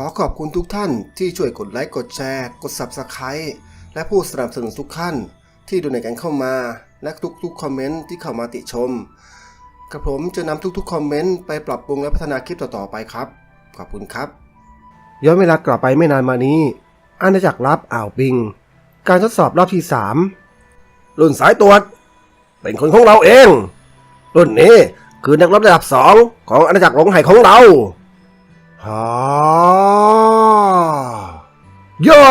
ขอขอบคุณทุกท่านที่ช่วยกดไลค์กดแชร์ กด Subscribe และผู้สนับสนุนทุกท่าน ที่ดูในกันเข้ามา และทุกๆคอมเมนต์ที่เข้ามาติชมกระผมจะนำทุกๆคอมเมนต์ไปปรับปรุงและพัฒนาคลิปต่อๆไปครับ ขอบคุณครับ ย้อนเวลากลับไปไม่นานมานี้อาณาจักรลับอ่าวปิง การทดสอบรอบที่ 3 รุ่นสายตรวจ เป็นคนของเราเอง รุ่นนี้คือนักรบระดับสองของอาณาจักรหลงไห่ของเรา ฮ่าย่า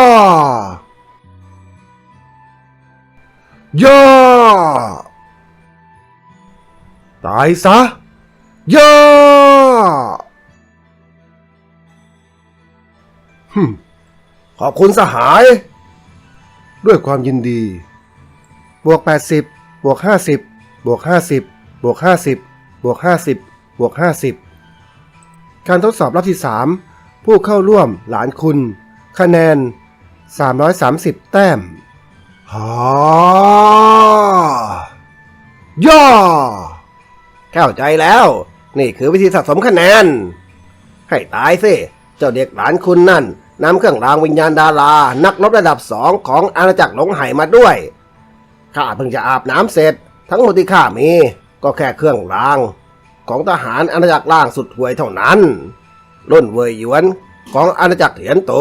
ย่าตายซะย่าฮึขอบคุณสหาย ด้วยความยินดี บวก 80 บวก 50 บวก 50 บวก 50 บวก 50 บวก 50 การทดสอบรอบที่ 3 ผู้เข้าร่วมหลานคุณ คะแนน 330 แต้มฮ่าย่อเข้าใจแล้ว นี่คือวิธีสะสมคะแนน ให้ตายสิ เจ้าเด็กหลานคุณนั่นนำเครื่องรางวิญญาณดารา นักรบระดับสองของอาณาจักรหลงไห่มาด้วย ข้าเพิ่งจะอาบน้ำเสร็จ ทั้งหมดที่ข้ามี ก็แค่เครื่องราง ของทหารอาณาจักรล่างสุดห่วยเท่านั้น รุ่นเวยหยวนของอาณาจักรเถียนโต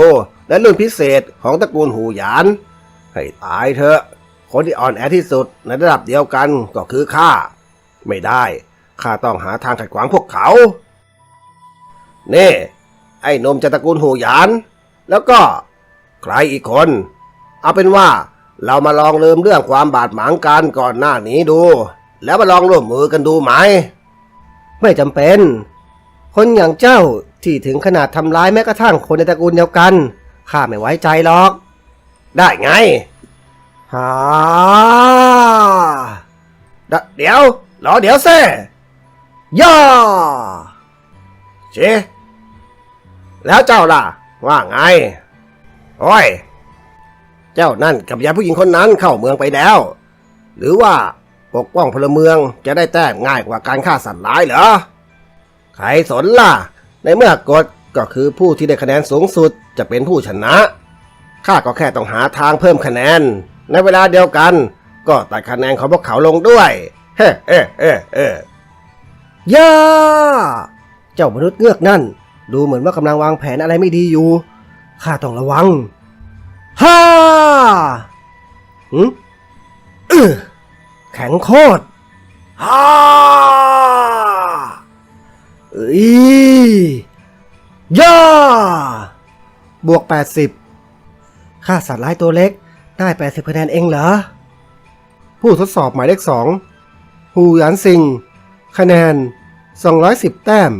และรุ่นพิเศษของตระกูลหูหยาน ให้ตายเถอะ คนที่อ่อนแอที่สุดในระดับเดียวกันก็คือข้า ไม่ได้ ข้าต้องหาทางขัดขวางพวกเขา เน่ ไอ้นมจากตระกูลหูหยาน แล้วก็ใครอีกคน เอาเป็นว่าเรามาลองลืมเรื่องความบาดหมางกันก่อนหน้านี้ดู แล้วมาลองร่วมมือกันดูไหม ไม่จำเป็น คนอย่างเจ้าที่ถึงขนาดทำร้ายแม้กระทั่งคนในตระกูลเดียวกันข้าไม่ไว้ใจหรอก ได้ไงฮ่าเดเดี๋ยวรอเดี๋ยวเซ่ย่าเชแล้วเจ้าล่ะ ว่าไง โอ้ย เจ้านั่นกับยายผู้หญิงคนนั้นเข้าเมืองไปแล้ว หรือว่า ปกป้องพลเมืองจะได้แต้มง่ายกว่าการฆ่าสัตว์ร้ายเหรอ ใครสนล่ะ ในเมื่อกฎก็คือผู้ที่ได้คะแนนสูงสุดจะเป็นผู้ชนะ ข้าก็แค่ต้องหาทางเพิ่มคะแนน ในเวลาเดียวกัน ก็ตัดคะแนนของพวกเขาลงด้วย เฮ้เฮ้เฮ้เฮ้ย่า เจ้ามนุษย์เงือกนั่น ดูเหมือนว่ากำลังวางแผนอะไรไม่ดีอยู่ ข้าต้องระวัง ฮ่าหืมอื้อ แข็งโคตรฮ่าเอ้ยย่าบวก 80 ค่าสัตว์ร้ายตัวเล็กได้ 80คะแนนเองเหรอ ผู้ทดสอบหมายเลขสองฮูหยานซิง คะแนน 210 แต้ม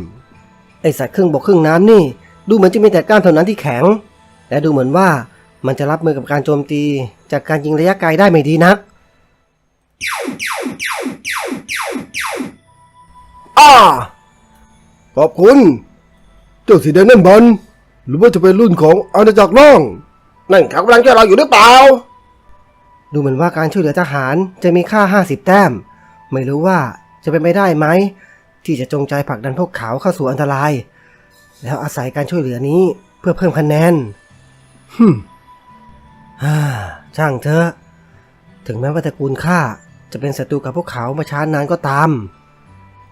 ไอสัตว์ครึ่งบกครึ่งน้ำนี่ ดูเหมือนจะมีแต่กล้ามเท่านั้นที่แข็ง และดูเหมือนว่ามันจะรับมือกับการโจมตี จากการยิงระยะไกลได้ไม่ดีนัก อ้าขอบคุณ เจ้าสีแดงนั่นบอลหรือว่าจะเป็นรุ่นของอาณาจักรล่อง นั่นเขากำลังช่วยเราอยู่หรือเปล่า ดูเหมือนว่าการช่วยเหลือทหารจะมีค่า 50 แต้ม ไม่รู้ว่าจะเป็นไปได้ไหม ที่จะจงใจผลักดันพวกเขาเข้าสู่อันตราย แล้วอาศัยการช่วยเหลือนี้เพื่อเพิ่มคะแนนฮึมฮ่าช่างเถอะ ถึงแม้ว่าตระกูลข้า จะเป็นศัตรูกับพวกเขามาช้านานก็ตาม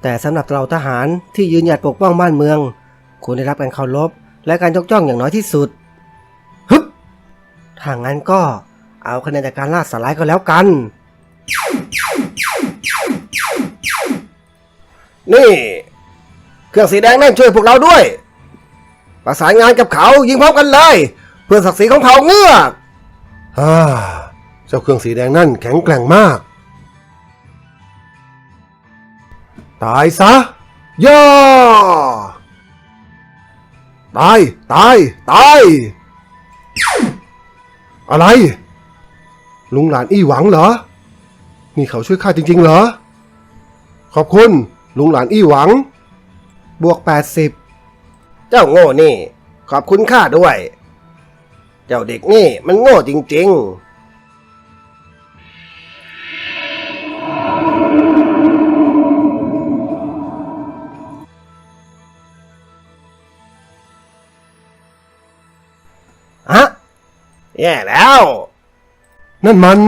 แต่สำหรับเราทหารที่ยืนหยัดปกป้องบ้านเมืองควรได้รับการเคารพและการยกย่องอย่างน้อยที่สุดฮึบถ้างั้นก็เอาคะแนนจากการล่าสลายก็แล้วกัน นี่ เครื่องสีแดงนั่นช่วยพวกเราด้วย ประสานงานกับเขายิงพร้อมกันเลย เพื่อศักดิ์ศรีของเผ่าเงือกฮ่า เจ้าเครื่องสีแดงนั่นแข็งแกร่งมาก ตายซะ ย่า ตาย ตาย ตาย อะไร ลุงหลานอี้หวังเหรอ นี่เขาช่วยข้าจริง ๆ เหรอ ขอบคุณ ลุงหลานอี้หวัง บวก 80 เจ้าโง่นี่ ขอบคุณข้าด้วย เจ้าเด็กนี่มันโง่จริง ๆ แย่แล้ว นั่นมัน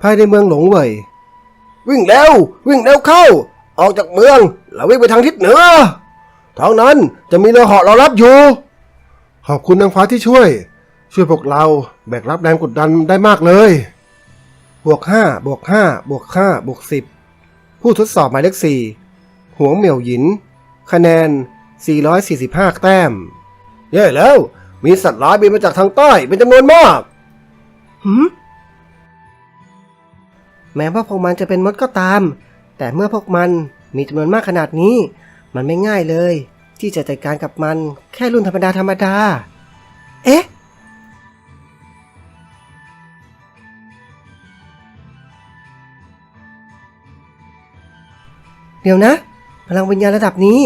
ภายในเมืองหลงเว่ย วิ่งเร็ว วิ่งเร็วเข้า ออกจากเมือง แล้ววิ่งไปทางทิศเหนือทางนั้นจะมีเรือเหาะรอรับอยู่ ขอบคุณนางฟ้าที่ช่วย ช่วยพวกเราแบกรับแรงกดดันได้มากเลย บวกห้าบวกห้าบวกห้าบวกสิบผู้ทดสอบหมายเลขสี่ หัวเหมี่ยวหยิน คะแนน 445 แต้มแย่แล้ว มีสัตว์ร้ายบินมาจากทางใต้เป็นจำนวนมากหืมแม้ว่าพวกมันจะเป็นมดก็ตาม แต่เมื่อพวกมันมีจำนวนมากขนาดนี้ มันไม่ง่ายเลย ที่จะจัดการกับมันแค่รุ่นธรรมดาธรรมดา เอ๊ะเดี๋ยวนะ พลังวิญญาณระดับนี้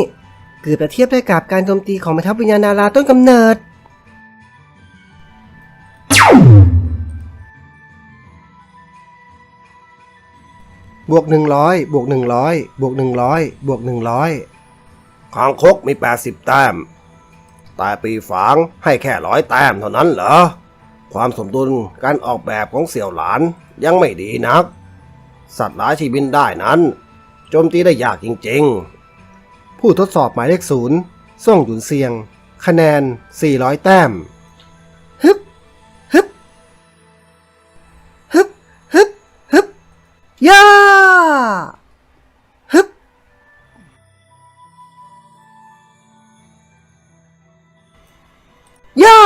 เกือบจะเทียบได้กับการโจมตีของแม่ทัพวิญญาณดาราต้นกำเนิด บวก 100 บวก 100 บวก 100 บวก 100คางคกมี 80 แต้มแต่ปีฝางให้แค่ร้อยแต้มเท่านั้นเหรอ ความสมดุลการออกแบบของเสี่ยวหลานยังไม่ดีนัก สัตว์ร้ายที่บินได้นั้น โจมตีได้ยากจริงๆ ผู้ทดสอบหมายเลขศูนย์ส่งหยุนเซียง คะแนน 400 แต้ม ฮึบ ฮึบ ฮึบ ฮึบ ฮึบ ย่า ฮึบ ย่า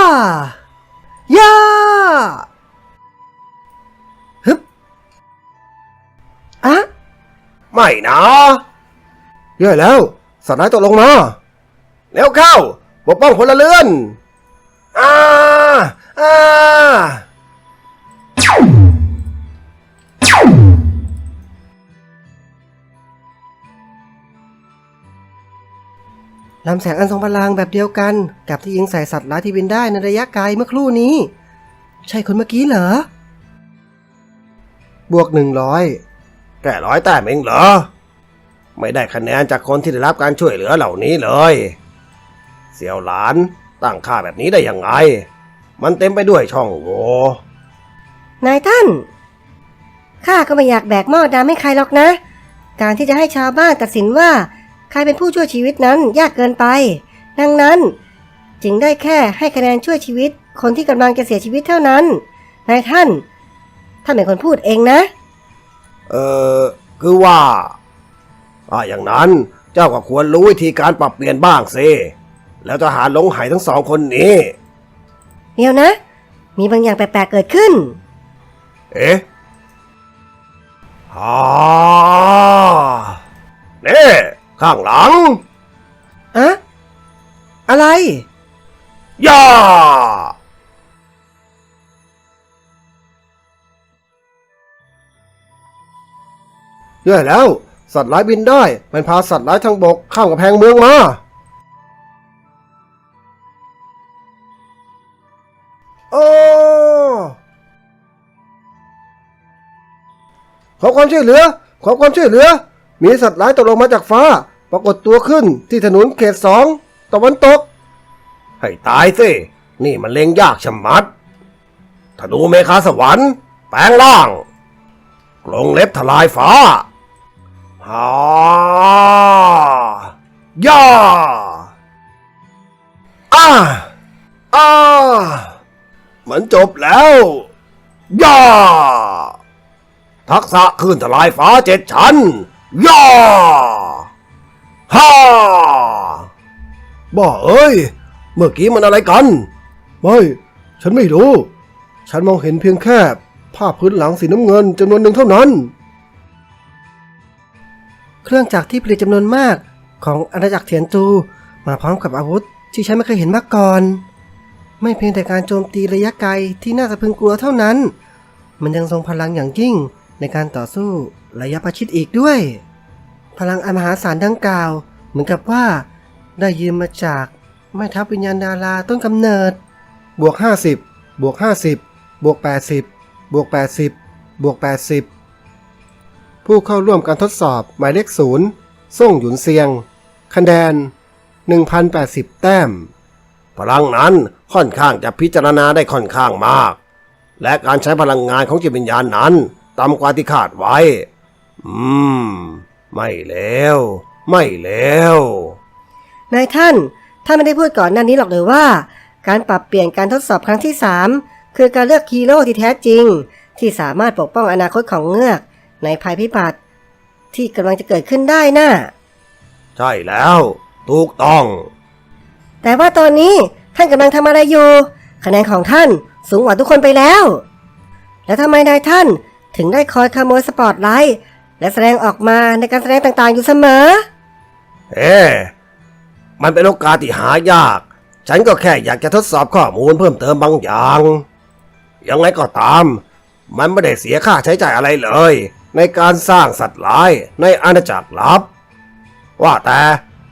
ย่า ไม่นะเยอะแล้ว สัตว์ร้ายตกลงมาเร็วเข้าปกป้องพลเรือนอ่าอ่าลำแสงอันทรงพลังแบบเดียวกัน กับที่ยิงใส่สัตว์ร้ายที่บินได้ในระยะไกลเมื่อครู่นี้ ใช่คนเมื่อกี้เหรอ บวก100 แค่ร้อยแต้มเองเหรอ ไม่ได้คะแนนจากคนที่ได้รับการช่วยเหลือเหล่านี้เลย เสี่ยวหลานตั้งค่าแบบนี้ได้ยังไง มันเต็มไปด้วยช่องโหว่นายท่าน ข้าก็ไม่อยากแบกหม้อดำให้ใครหรอกนะ การที่จะให้ชาวบ้านตัดสินว่า ใครเป็นผู้ช่วยชีวิตนั้นยากเกินไป ดังนั้น จึงได้แค่ให้คะแนนช่วยชีวิต คนที่กำลังจะเสียชีวิตเท่านั้น นายท่าน ท่านเป็นคนพูดเองนะ เออคือว่าอ่าอย่างนั้นเจ้าก็ควรรู้วิธีการปรับเปลี่ยนบ้างสิแล้วทหารหลงไหายทั้งสองคนนี้ เดี๋ยวนะ มีบางอย่างแปลกๆเกิดขึ้น เอ๊ะฮ่านี่ข้างหลัง อะ อะไร ย่า เยอะแล้ว สัตว์ร้ายบินได้ มันพาสัตว์ร้ายทางบกข้ามกำแพงเมืองมาโอ้ขอความช่วยเหลือ ขอความช่วยเหลือ มีสัตว์ร้ายตกลงมาจากฟ้า ปรากฏตัวขึ้นที่ถนนเขตสองตะวันตก ให้ตายสิ นี่มันเล็งยากชะมัดถ้าดูเมฆาสวรรค์ แปลงร่างกลงเล็บทลายฟ้า ฮ่าย่าอ้าอ้ามันจบแล้วย่าทักษะคลื่นทลายฟ้าเจ็ดชั้นย่าฮ่าบ้าเอ้ย เมื่อกี้มันอะไรกัน ไม่ ฉันไม่รู้ ฉันมองเห็นเพียงแค่ผ้าพื้นหลังสีน้ำเงินจำนวนหนึ่งเท่านั้น เครื่องจักรที่ผลิตจำนวนมากของอาณาจักรเทียนจู มาพร้อมกับอาวุธ ที่ฉันไม่เคยเห็นมาก่อน ไม่เพียงแต่การโจมตีระยะไกลที่น่าสะพรึงกลัวเท่านั้น มันยังทรงพลังอย่างยิ่งในการต่อสู้ระยะประชิดอีกด้วย พลังอันมหาศาลดังกล่าว เหมือนกับว่า ได้ยืมมาจากแม่ทัพวิญญาณดาราต้นกำเนิด บวก 50 บวก 50 บวก 80 บวก 80 บวก 80 ผู้เข้าร่วมการทดสอบหมายเลขศูนย์ส่งหยุนเซียง คะแนน 1,080 แต้ม พลังนั้นค่อนข้างจะพิจารณาได้ค่อนข้างมาก และการใช้พลังงานของจิตวิญญาณนั้นต่ำกว่าที่คาดไว้ อืม ไม่แล้ว ไม่แล้วนายท่าน ท่านไม่ได้พูดก่อนหน้านี้หรอกหรือว่า การปรับเปลี่ยนการทดสอบครั้งที่ 3 คือการเลือกฮีโร่ที่แท้จริง ที่สามารถปกป้องอนาคตของเงือก ในภัยพิบัติที่กำลังจะเกิดขึ้นได้น่ะ ใช่แล้ว ถูกต้อง แต่ว่าตอนนี้ท่านกำลังทำอะไรอยู่ คะแนนของท่านสูงกว่าทุกคนไปแล้ว แล้วทำไมนายท่านถึงได้คอยขโมยสปอตไลท์และแสดงออกมาในการแสดงต่างๆอยู่เสมอ เอ๊ะมันเป็นโอกาสที่หายาก ฉันก็แค่อยากจะทดสอบข้อมูลเพิ่มเติมบางอย่าง ยังไงก็ตาม มันไม่ได้เสียค่าใช้จ่ายอะไรเลย ในการสร้างสัตว์ร้ายในอาณาจักรลับ ว่าแต่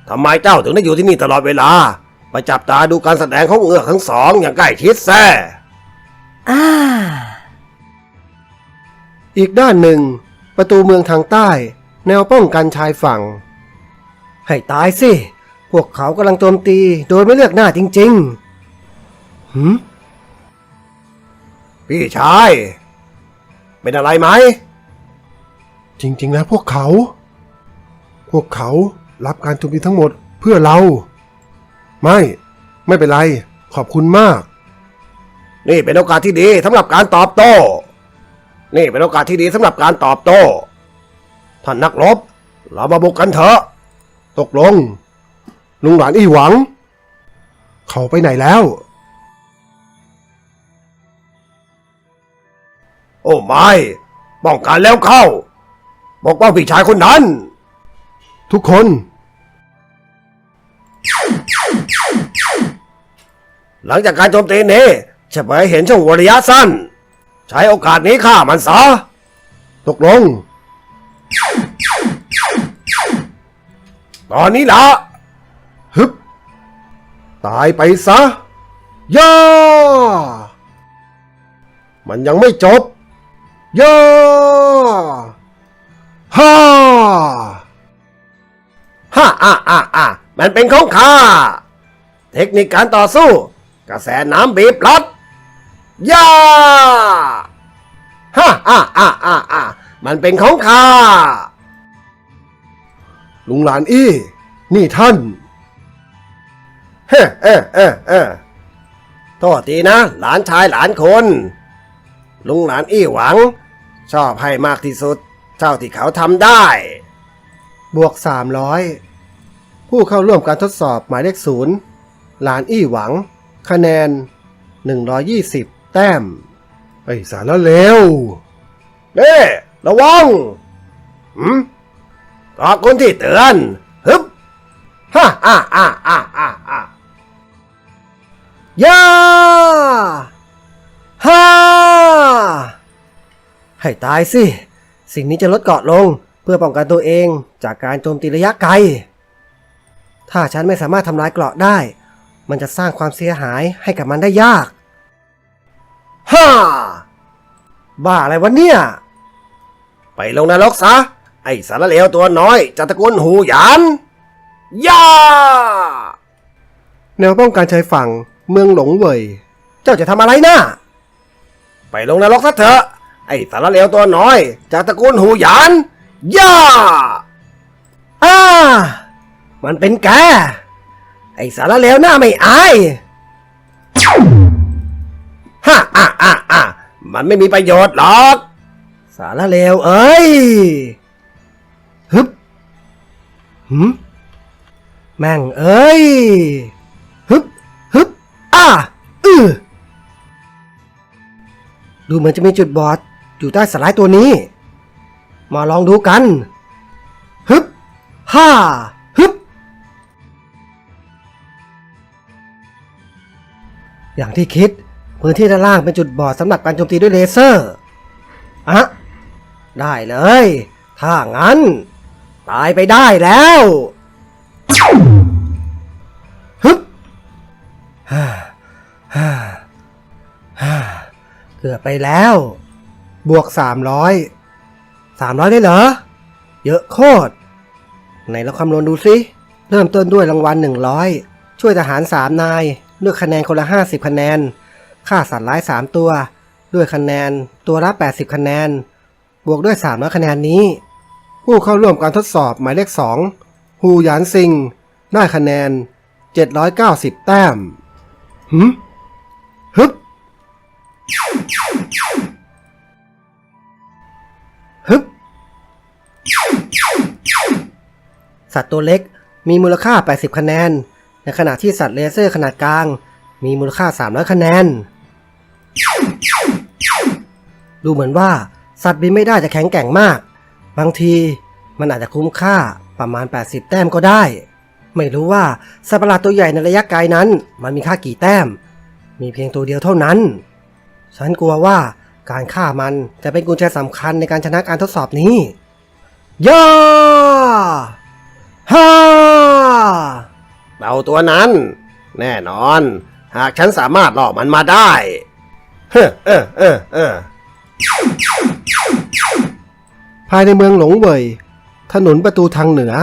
ทำไมเจ้าถึงได้อยู่ที่นี่ตลอดเวลา ไปจับตาดูการแสดงของเงือกทั้งสองอย่างใกล้ชิดแซ่อ่าอีกด้านหนึ่ง ประตูเมืองทางใต้ แนวป้องกันชายฝั่ง ให้ตายสิ พวกเขากำลังโจมตีโดยไม่เลือกหน้าจริงๆหืมพี่ชาย เป็นอะไรไหม จริง ๆ แล้วพวกเขา พวกเขารับการโจมตีทั้งหมดเพื่อเรา ไม่ ไม่เป็นไร ขอบคุณมาก นี่เป็นโอกาสที่ดีสำหรับการตอบโต้ นี่เป็นโอกาสที่ดีสำหรับการตอบโต้ ท่านนักรบ เรามาบุกกันเถอะ ตกลง ลุงหลานอี้หวัง เขาไปไหนแล้ว โอ้ไม่ป้องกันแล้วเข้า ปกป้องพี่ชายคนนั้น ทุกคน หลังจากการโจมตีนี้จะไปเห็นช่วงวระยะสั้น ใช้โอกาสนี้ฆ่ามันซะตกลง ตอนนี้ละฮึบตายไปซะย่ามันยังไม่จบย่า ฮ่าฮ่าอ่าอ่าอ่ามันเป็นของข้า เทคนิคการต่อสู้ กระแสน้ำบีบลัดย่าฮ่าอ่าอ่าอ่าอ่ามันเป็นของข้า ลุงหลานอี้ นี่ท่าน เฮ้เออเออเออโทษทีนะ หลานชายหลานคน ลุงหลานอี้หวัง ชอบให้มากที่สุด เท่าที่เขาทำได้ บวก 300 ผู้เข้าร่วมการทดสอบหมายเลขศูนย์หลานอี้หวัง คะแนน 120 แต้ม ไอ้สารเลวเน่ระวังหืมขอบคุณที่เตือนฮึบฮ่าอ่าอ่าอ่าอ่าอ่าย่าฮ่าให้ตายสิ สิ่งนี้จะลดเกาะลงเพื่อป้องกันตัวเองจากการโจมตีระยะไกล ถ้าฉันไม่สามารถทำลายเกราะได้ มันจะสร้างความเสียหายให้กับมันได้ยาก ฮ่า บ้าอะไรวะเนี่ย ไปลงนรกซะ ไอสารเลวตัวน้อยจากตระกูลหูหยานย่าแนวป้องกันชายฝั่งเมืองหลงเว่ย เจ้าจะทำอะไรนะ่ะไปลงนรกซะเถอะ ไอ้สารเลวตัวน้อย จากตระกูลหูหยานย่าอ้ามันเป็นแก ไอ้สารเลวหน้าไม่อายฮ่าอ่าอ่าอ่ามันไม่มีประโยชน์หรอก สารเลวเอ้ยฮึบหืมแม่งเอ้ยฮึบฮึบอ้าอือดูเหมือนจะมีจุดบอด อยู่ใต้สไลด์ตัวนี้ มาลองดูกัน ฮึบฮ่าฮึบ อย่างที่คิด พื้นที่ด้านล่างเป็นจุดบอดสำหรับการโจมตีด้วยเลเซอร์อะได้เลย ถ้างั้น ตายไปได้แล้วฮึบฮ่าฮ่าฮ่าเกือบไปแล้ว บวกสามร้อยสามร้อยได้เหรอ เยอะโคตรไหนเราคำนวณดูสิ เริ่มต้นด้วยรางวัล 100 ช่วยทหาร 3 นาย ด้วยคะแนนคนละ 50 คะแนนฆ่าสัตว์ร้าย 3 ตัว ด้วยคะแนนตัวละ 80 คะแนน บวกด้วย 300 คะแนนนี้ ผู้เข้าร่วมการทดสอบหมายเลข 2 ฮูหยานซิง ได้คะแนน 790 แต้มหืมฮึบ สัตว์ตัวเล็กมีมูลค่า 80 คะแนน ในขณะที่สัตว์เลเซอร์ขนาดกลาง มีมูลค่า 300 คะแนน ดูเหมือนว่าสัตว์บินไม่ได้จะแข็งแกร่งมาก บางทีมันอาจจะคุ้มค่าประมาณ 80 แต้มก็ได้ ไม่รู้ว่าสัตว์ประหลาดตัวใหญ่ในระยะไกลนั้น มันมีค่ากี่แต้ม มีเพียงตัวเดียวเท่านั้น ฉันกลัวว่าการฆ่ามันจะเป็นกุญแจสำคัญในการชนะการทดสอบนี้ ย่าฮ่าเอาตัวนั้น แน่นอน หากฉันสามารถหลอกมันมาได้เฮ้อเออเออเออภายในเมืองหลงเว่ยถนนประตูทางเหนือ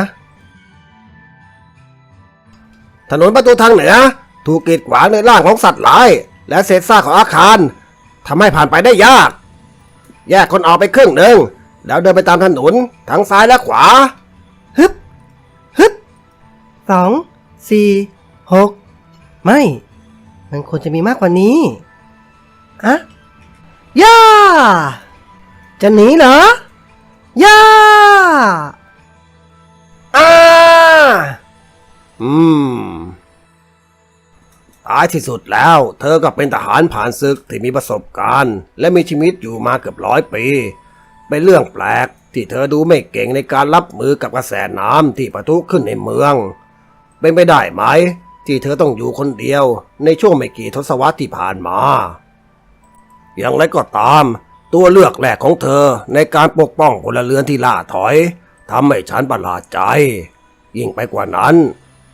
ถนนประตูทางเหนือ ถูกกีดขวางในร่างของสัตว์หลาย และเศษซากของอาคารทำให้ผ่านไปได้ยาก แยกคนออกไปครึ่งหนึ่ง แล้วเดินไปตามถนนทั้งซ้ายและขวา ฮึบ ฮึบสอง สี่หก ไม่ มันควรจะมีมากกว่านี้อะย่า จะหนีเหรอย่าอ่าอืมท้ายที่สุดแล้ว เธอก็เป็นทหารผ่านศึกที่มีประสบการณ์ และมีชีวิตอยู่มาเกือบร้อยปี เป็นเรื่องแปลกที่เธอดูไม่เก่งในการรับมือกับกระแสน้ำที่ประทุขึ้นในเมือง เป็นไปได้ไหม ที่เธอต้องอยู่คนเดียวในช่วงไม่กี่ทศวรรษที่ผ่านมา อย่างไรก็ตาม ตัวเลือกแรกของเธอในการปกป้องพลเรือนที่ล่าถอยทำให้ฉันประหลาดใจ ยิ่งไปกว่านั้น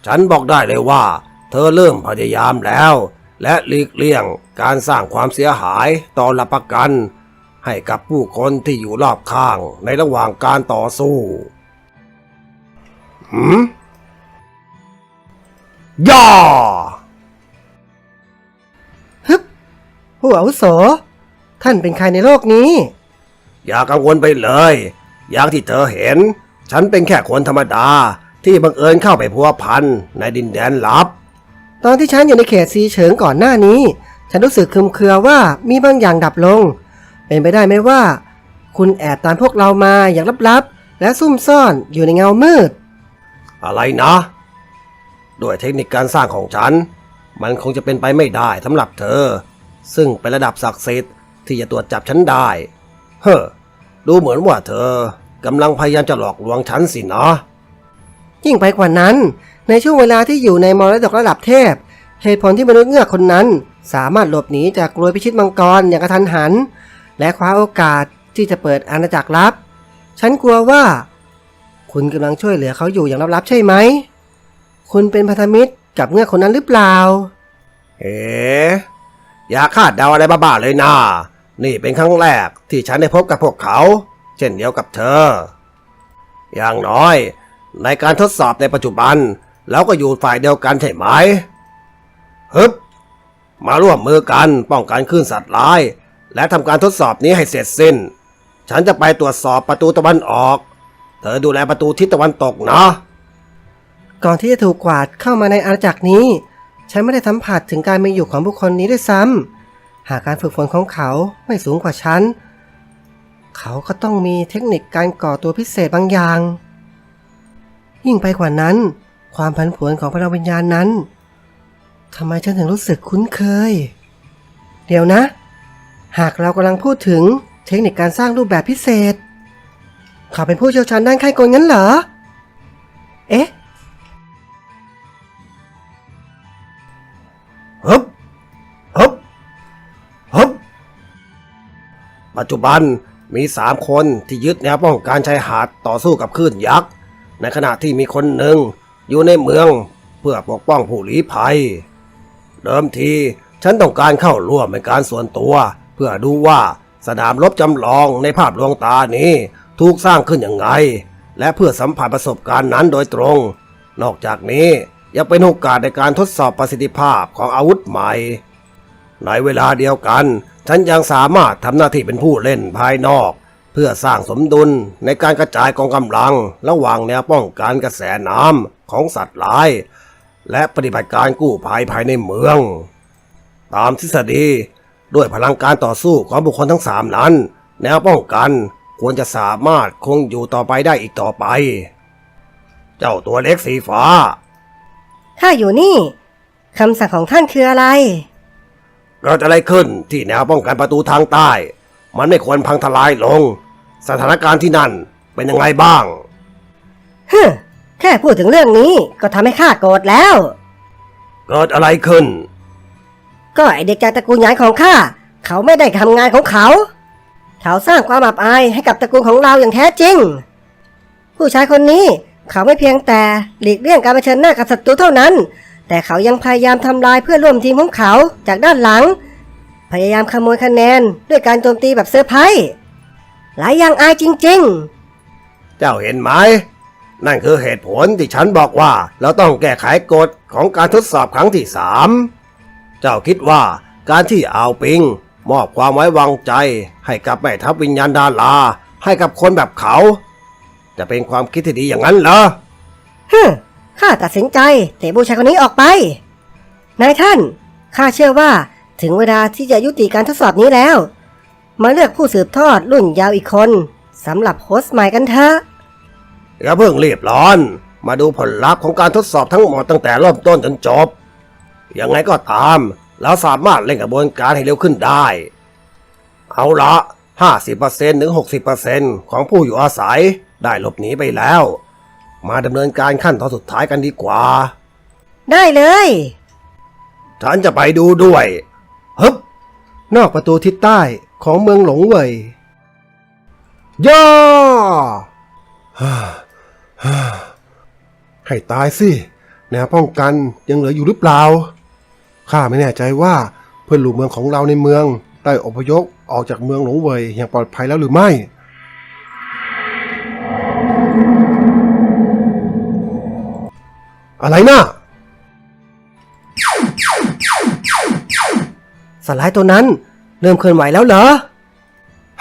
ฉันบอกได้เลยว่า เธอเริ่มพยายามแล้ว และหลีกเลี่ยงการสร้างความเสียหายต่อหลักประกัน ให้กับผู้คนที่อยู่รอบข้างในระหว่างการต่อสู้หืมย่าฮึบผู้อาวุโส ท่านเป็นใครในโลกนี้ อย่ากังวลไปเลย อย่างที่เธอเห็น ฉันเป็นแค่คนธรรมดาที่บังเอิญเข้าไปพัวพันในดินแดนลับ ตอนที่ฉันอยู่ในเขตซีเฉิงก่อนหน้านี้ ฉันรู้สึกคลุมเครือว่ามีบางอย่างดับลง เป็นไปได้ไหมว่า คุณแอบตามพวกเรามาอย่างลับๆ และซุ่มซ่อนอยู่ในเงามืด อะไรนะ ด้วยเทคนิคการสร้างของฉัน มันคงจะเป็นไปไม่ได้สำหรับเธอ ซึ่งเป็นระดับศักดิ์สิทธิ์ที่จะตรวจจับฉันได้ เฮ้อดูเหมือนว่าเธอกำลังพยายามจะหลอกลวงฉันสินะ ยิ่งไปกว่านั้น ในช่วงเวลาที่อยู่ในมรดกระดับเทพ เหตุผลที่มนุษย์เงือกคนนั้น สามารถหลบหนีจากกรวยพิชิตมังกรอย่างกระทันหัน และคว้าโอกาสที่จะเปิดอาณาจักรลับ ฉันกลัวว่า คุณกำลังช่วยเหลือเขาอยู่อย่างลับๆใช่ไหม คุณเป็นพันธมิตรกับเงือกคนนั้นหรือเปล่า เอ๋อย่าคาดเดาอะไรบ้าๆเลยนะนี่เป็นครั้งแรกที่ฉันได้พบกับพวกเขา เช่นเดียวกับเธอ อย่างน้อย ในการทดสอบในปัจจุบันเราก็อยู่ฝ่ายเดียวกันใช่ไหมฮึบมาร่วมมือกันป้องกันคลื่นสัตว์ร้าย และทำการทดสอบนี้ให้เสร็จสิ้น ฉันจะไปตรวจสอบประตูตะวันออก เธอดูแลประตูทิศตะวันตกนะก่อนที่จะถูกกวาดเข้ามาในอาณาจักรนี้ ฉันไม่ได้สัมผัสถึงการมีอยู่ของบุคคลนี้ด้วยซ้ำหากการฝึกฝนของเขาไม่สูงกว่าฉัน เขาก็ต้องมีเทคนิคการก่อตัวพิเศษบางอย่าง ยิ่งไปกว่านั้น ความผันผวนของพลังวิญญาณนั้นทำไมฉันถึงรู้สึกคุ้นเคย เดี๋ยวนะ หากเรากำลังพูดถึงเทคนิคการสร้างรูปแบบพิเศษ เขาเป็นผู้เชี่ยวชาญด้านไข้กลงั้นเหรอ เอ๊ะฮึบฮึบฮึบปัจจุบันมีสามคนที่ยึดแนวป้องกันชายหาดต่อสู้กับคลื่นยักษ์ ในขณะที่มีคนหนึ่งอยู่ในเมืองเพื่อปกป้องผู้ลี้ภัย เดิมทีฉันต้องการเข้าร่วมเป็นการส่วนตัว พื่อดูว่าสนามรบจำลองในภาพลวงตานี้ถูกสร้างขึ้นอยังไง และเพื่อสัมผัสประสบการณ์นั้นโดยตรง นอกจากนี้ยังเป็นโอกาสในการทดสอบประสิทธิภาพของอาวุธใหม่ ในเวลาเดียวกัน ฉันยังสามารถทำหน้าที่เป็นผู้เล่นภายนอก เพื่อสร้างสมดุลในการกระจายกองกำลัง ระหว่างแนวป้องกันกระแสน้ำของสัตว์ร้าย และปฏิบัติการกู้ภัยภายในเมือง ตามทฤษฎี ด้วยพลังการต่อสู้ของบุคคลทั้งสามนั้น แนวป้องกันควรจะสามารถคงอยู่ต่อไปได้อีกต่อไป เจ้าตัวเล็กสีฟ้า ข้าอยู่นี่คำสั่งของท่านคืออะไรเกิดอะไรขึ้นที่แนวป้องกันประตูทางใต้ มันไม่ควรพังทลายลง สถานการณ์ที่นั่นเป็นยังไงบ้างฮึมแค่พูดถึงเรื่องนี้ก็ทำให้ข้าโกรธแล้ว เกิดอะไรขึ้น ก็ไอเด็กจากตระกูลใหญ่ของข้าเขาไม่ได้ทำงานของเขา เขาสร้างความอับอายให้กับตระกูลของเราอย่างแท้จริง ผู้ชายคนนี้เขาไม่เพียงแต่หลีกเลี่ยงการเผชิญหน้ากับศัตรูเท่านั้น แต่เขายังพยายามทำลายเพื่อร่วมทีมของเขาจากด้านหลัง พยายามขโมยคะแนนด้วยการโจมตีแบบเซอร์ไพรส์หลายอย่างอายจริง ๆ เจ้าเห็นไหมนั่นคือเหตุผลที่ฉันบอกว่า เราต้องแก้ไขกฎของการทดสอบครั้งที่สาม เจ้าคิดว่าการที่อ่าวปิง มอบความไว้วางใจ ให้กับแม่ทัพวิญญาณดารา ให้กับคนแบบเขา จะเป็นความคิดที่ดีอย่างนั้นเหรอฮึมข้าตัดสินใจเตะผู้ชายคนนี้ออกไป นายท่าน ข้าเชื่อว่าถึงเวลาที่จะยุติการทดสอบนี้แล้ว มาเลือกผู้สืบทอดรุ่นยาวอีกคนสำหรับโฮสต์ใหม่กันเถอะอย่าเพิ่งรีบร้อน มาดูผลลัพธ์ของการทดสอบทั้งหมดตั้งแต่เริ่มต้นจนจบ ยังไงก็ตาม เราสามารถเล่นกระบวนการให้เร็วขึ้นได้ เอาละ 50%ถึง 60%ของผู้อยู่อาศัยได้หลบหนีไปแล้ว มาดำเนินการขั้นตอนสุดท้ายกันดีกว่า ได้เลยฉันจะไปดูด้วยฮึบนอกประตูทิศใต้ของเมืองหลงเว่ยย่าให้ตายสิ แนวป้องกันยังเหลืออยู่หรือเปล่า ข้าไม่แน่ใจว่าเพื่อนลูกเมืองของเราในเมืองได้อพยพออกจากเมืองหลงเว่ยอย่างปลอดภัยแล้วหรือไม่ อะไรนะสลายตัวนั้น เริ่มเคลื่อนไหวแล้วเหรอ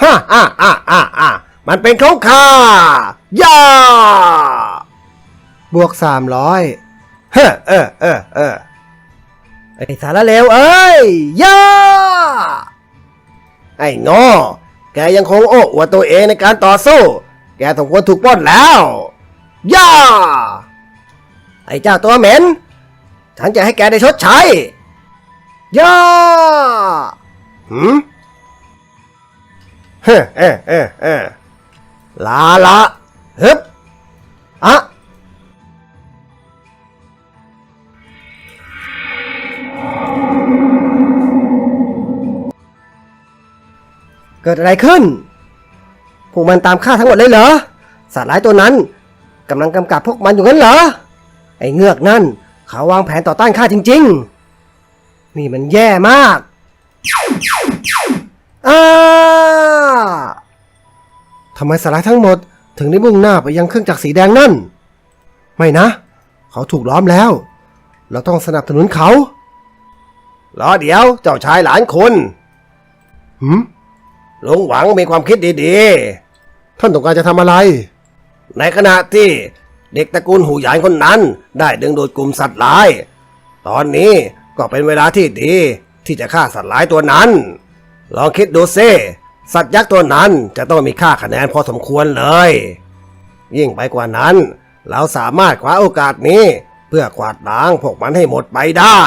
ฮ่าอ่าอ่าอ่าอ่ามันเป็นของข้าย่าบวกสามร้อยเฮ้อเออเออเออ ไอ้สารเลวเอ้ยย่าไอ้งอแกยังคงโอ้อวดตัวเองในการต่อสู้ แกสมควรถูกปล้นแล้วย่าไอ้เจ้าตัวเหม็น ฉันจะให้แกได้ชดใช้ย่าหืมเฮ้เอเออเออลาละฮึบอะ เกิดอะไรขึ้น พวกมันตามฆ่าทั้งหมดเลยเหรอ สัตว์ร้ายตัวนั้นกำลังกำกับพวกมันอยู่งั้นเหรอ ไอ้เงือกนั่น เขาวางแผนต่อต้านข้าจริง ๆ นี่มันแย่มากอ้าทำไมสลายทั้งหมดถึงได้มุ่งหน้าไปยังเครื่องจักรสีแดงนั่น ไม่นะ เขาถูกล้อมแล้ว เราต้องสนับสนุนเขา รอเดี๋ยวเจ้าชายหลานคุณหืม ลุงหวังมีความคิดดีท่านต้องการจะทำอะไร ๆ ในขณะที่เด็กตระกูลหูหยานคนนั้น ได้ดึงดูดกลุ่มสัตว์ร้าย ตอนนี้ก็เป็นเวลาที่ดีที่จะฆ่าสัตว์ร้ายตัวนั้น ลองคิดดูซิสัตว์ยักษ์ตัวนั้นจะต้องมีค่าคะแนนพอสมควรเลย ยิ่งไปกว่านั้น เราสามารถคว้าโอกาสนี้ เพื่อกวาดล้างพวกมันให้หมดไปได้